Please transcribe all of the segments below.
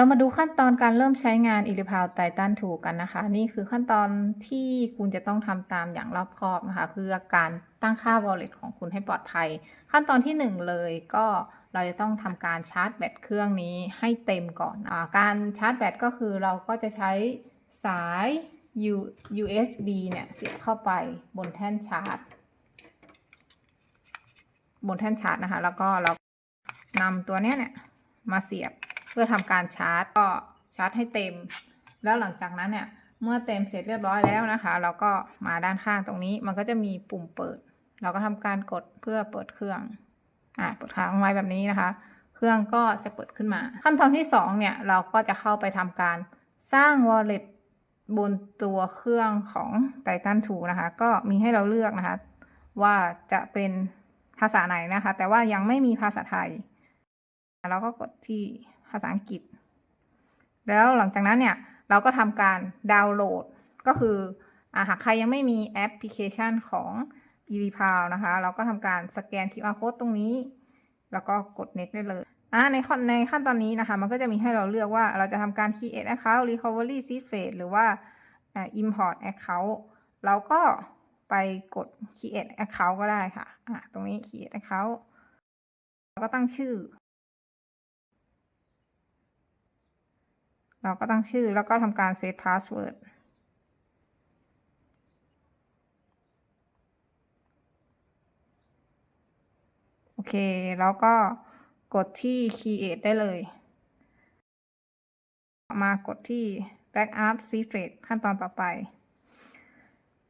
เรามาดูขั้นตอนการเริ่มใช้งาน e l i p a l Titan 2กันนะคะ นี่คือขั้นตอนที่คุณจะต้องทำตามอย่างรอบคอบนะคะ เพื่อการตั้งค่า wallet ของคุณให้ปลอดภัย ขั้นตอนที่ 1 เลยก็เราจะต้องทำการชาร์จแบตเครื่องนี้ให้เต็มก่อนอการชาร์จแบตก็คือเราก็จะใช้สาย USB เนี่ยเสียบเข้าไปบนแท่นชาร์จ บนแท่นชาร์จนะคะ แล้วก็เรานำตัวเนี้ยเนี่ยมาเสียบ เพื่อทำการชาร์จก็ชาร์จให้เต็ม แล้วหลังจากนั้นเนี่ยเมื่อเต็มเสร็จเรียบร้อยแล้วนะคะ เราก็มาด้านข้างตรงนี้มันก็จะมีปุ่มเปิด เราก็ทำการกดเพื่อเปิดเครื่องอ่าเปิดค้างไว้แบบนี้นะคะ เครื่องก็จะเปิดขึ้นมา ขั้นตอนที่สองเนี่ยเราก็จะเข้าไปทำการสร้าง wallet บนตัวเครื่องของ Titan 2 นะคะ ก็มีให้เราเลือกนะคะ ว่าจะเป็นภาษาไหนนะคะ แต่ว่ายังไม่มีภาษาไทย เราก็กดที่ ภาษาอังกฤษ แล้วหลังจากนั้นเนี่ย เราก็ทำการดาวน์โหลด ก็คืออหากใครยังไม่มีแอปพลิเคชันของ e v p a l นะคะ เราก็ทำการสแกน QR code ตรงนี้ แล้วก็กด next ได้เลยอ่าในขั้นในขั้นตอนนี้นะคะ มันก็จะมีให้เราเลือกว่าเราจะทำการ create account recovery seed phase หรือว่าอ่า import account เราก็ไปกด create account ก็ได้ค่ะอ่าตรงนี้ create account เราก็ตั้งชื่อ เราก็ตั้งชื่อแล้วก็ทำการ set password โอเค แล้วก็กดที่ create ได้เลย มากดที่ backup secret ขั้นตอนต่อไป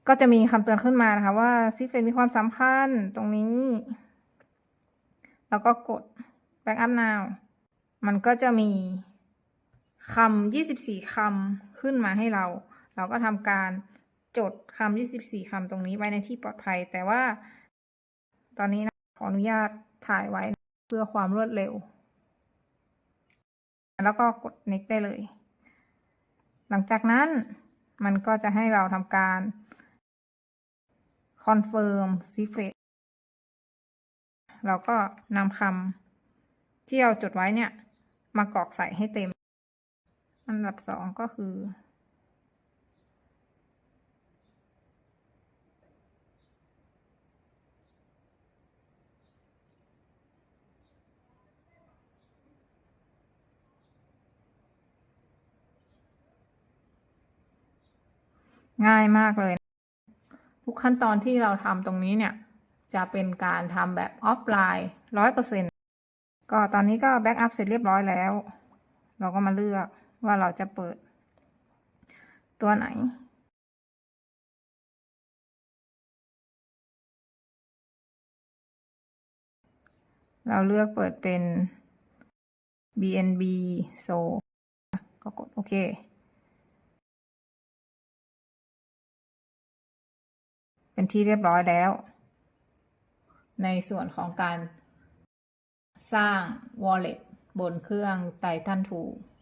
ก็จะมีคำเตือนขึ้นมานะคะว่า secret มีความสำคัญตรงนี้ แล้วก็กด backup now มันก็จะมี คำ24คำขึ้นมาให้เรา เราก็ทำการจดคำ24คำตรงนี้ไว้ในที่ปลอดภัย แต่ว่า ตอนนี้นะขออนุญาตถ่ายไว้เพื่อความรวดเร็ว แล้วก็กด next ได้เลย หลังจากนั้นมันก็จะให้เราทำการ confirm secret เราก็นำคำที่เราจดไว้เนี่ย มากรอกใส่ให้เต็ม อันดับสองก็คือ ง่ายมากเลย ทุกขั้นตอนที่เราทำตรงนี้เนี่ย จะเป็นการทำแบบออฟไลน์ร้อยเปอร์เซ็นก็ตอนนี้ก็แบ็กอัพเสร็จเรียบร้อยแล้ว เราก็มาเลือก ว่าเราจะเปิด ตัวไหน เราเลือกเปิดเป็น BNB so ก็กดโอเค เป็นที่เรียบร้อยแล้ว ในส่วนของการสร้าง wallet บนเครื่อง Titan 2